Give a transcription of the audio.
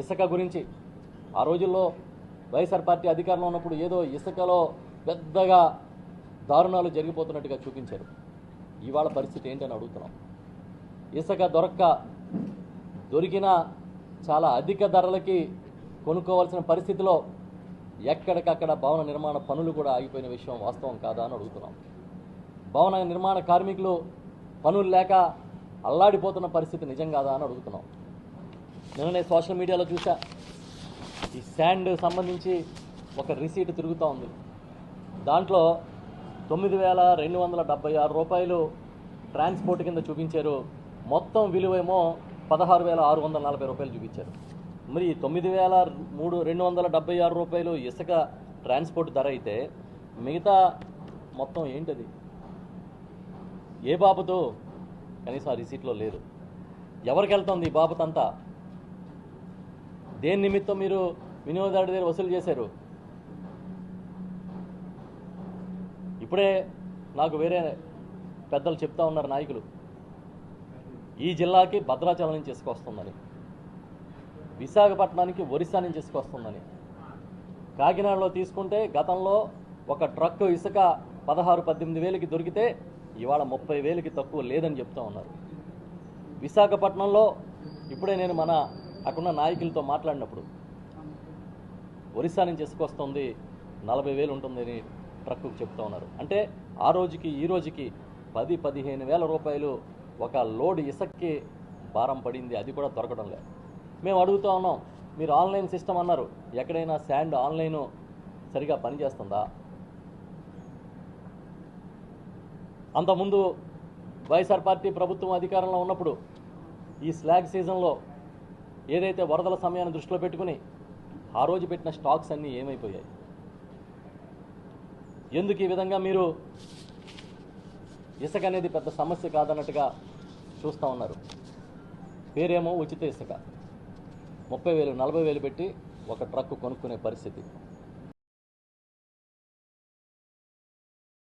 ఇసుక గురించి. ఆ రోజుల్లో వైఎస్ఆర్ పార్టీ అధికారంలో ఉన్నప్పుడు ఏదో ఇసుకలో పెద్దగా దారుణాలు జరిగిపోతున్నట్టుగా చూపించారు. ఇవాళ పరిస్థితి ఏంటని అడుగుతున్నాం. ఇసుక దొరక్క దొరికిన చాలా అధిక ధరలకి కొనుక్కోవాల్సిన పరిస్థితిలో ఎక్కడికక్కడ భవన నిర్మాణ పనులు కూడా ఆగిపోయిన విషయం వాస్తవం కాదా అని అడుగుతున్నాం. భవన నిర్మాణ కార్మికులు పనులు లేక అల్లాడిపోతున్న పరిస్థితి నిజం కాదా అని అడుగుతున్నాం. నిన్ననే సోషల్ మీడియాలో చూసా ఈ శాండ్ సంబంధించి ఒక రిసీట్ తిరుగుతూ ఉంది. దాంట్లో తొమ్మిది వేల రెండు వందల డెబ్బై ఆరు రూపాయలు ట్రాన్స్పోర్ట్ కింద చూపించారు. మొత్తం విలువేమో పదహారు వేల ఆరు వందల నలభై రూపాయలు చూపించారు. మరి తొమ్మిది వేల మూడు రెండు వందల డెబ్బై ఆరు రూపాయలు ఇసుక ట్రాన్స్పోర్ట్ ధర అయితే మిగతా మొత్తం ఏంటది? ఏ బాబుతో? కనీసం ఆ రిసీట్లో లేదు. ఎవరికి వెళ్తుంది ఈ బాబుతంతా? దేని నిమిత్తం మీరు వినియోగదారుడి దగ్గర వసూలు చేశారు? ఇప్పుడే నాకు వేరే పెద్దలు చెప్తా ఉన్నారు నాయకులు. ఈ జిల్లాకి భద్రాచలం నుంచి ఇసుకొస్తుందని విశాఖపట్నానికి ఒరిస్సా నుంచి ఇసుక వస్తుందని కాకినాడలో తీసుకుంటే గతంలో ఒక ట్రక్ ఇసుక పదహారు పద్దెనిమిది వేలకి దొరికితే ఇవాళ ముప్పై వేలకి తక్కువ లేదని చెప్తా ఉన్నారు. విశాఖపట్నంలో ఇప్పుడే నేను మన అక్కడున్న నాయకులతో మాట్లాడినప్పుడు ఒరిస్సా నుంచి ఇసుకొస్తుంది నలభై వేలు ఉంటుందని ట్రక్కు చెప్తా ఉన్నారు. అంటే ఆ రోజుకి ఈ రోజుకి పది పదిహేను వేల రూపాయలు ఒక లోడ్ ఇసుక్కి భారం పడింది. అది కూడా దొరకడం లేదు. మేము అడుగుతా ఉన్నాం మీరు ఆన్లైన్ సిస్టమ్ అన్నారు. ఎక్కడైనా శాండ్ ఆన్లైన్ సరిగా పనిచేస్తుందా? అంతకుముందు వైఎస్ఆర్ పార్టీ ప్రభుత్వం అధికారంలో ఉన్నప్పుడు ఈ స్లాగ్ సీజన్లో ఏదైతే వరదల సమయాన్ని దృష్టిలో పెట్టుకుని ఆ రోజు పెట్టిన స్టాక్స్ అన్నీ ఏమైపోయాయి? ఎందుకు ఈ విధంగా మీరు ఇసుక అనేది పెద్ద సమస్య కాదన్నట్టుగా చూస్తూ ఉన్నారు? పేరేమో ఉచిత ఇసుక. ముప్పై వేలు నలభై వేలు పెట్టి ఒక ట్రక్ కొనుక్కునే పరిస్థితి.